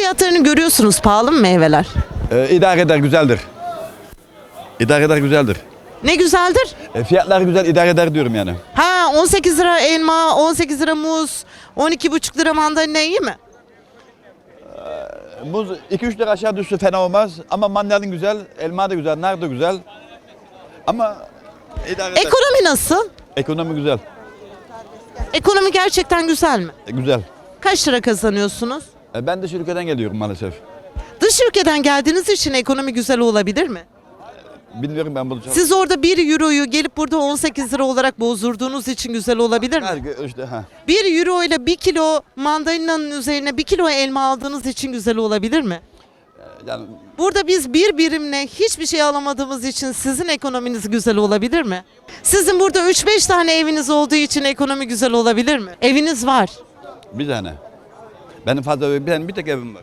fiyatlarını görüyorsunuz. Pahalı mı meyveler? Ee, idare eder güzeldir. İdare eder güzeldir. Ne güzeldir. E, fiyatlar güzel idare eder diyorum yani. Ha 18 lira elma, 18 lira muz, 12,5 lira mandalina iyi mi? Muz 2-3 lira aşağı düşse fena olmaz. Ama mandalin güzel, elma da güzel, nar da güzel. Ama idare eder. Ekonomi nasıl? Ekonomi güzel. Ekonomi gerçekten güzel mi? E, güzel. Kaç lira kazanıyorsunuz? E, ben dış ülkeden geliyorum maalesef. Dış ülkeden geldiğiniz için ekonomi güzel olabilir mi? Bilmiyorum ben bunu. Siz orada 1 euroyu gelip burada 18 lira olarak bozdurduğunuz için güzel olabilir mi? Her gün işte ha. 1 euro ile 1 kilo mandalinanın üzerine 1 kilo elma aldığınız için güzel olabilir mi? Yani Burada biz bir birimle hiçbir şey alamadığımız için sizin ekonominiz güzel olabilir mi? Sizin burada 3-5 tane eviniz olduğu için ekonomi güzel olabilir mi? Eviniz var. bir tane. Benim fazla benim bir tek evim var.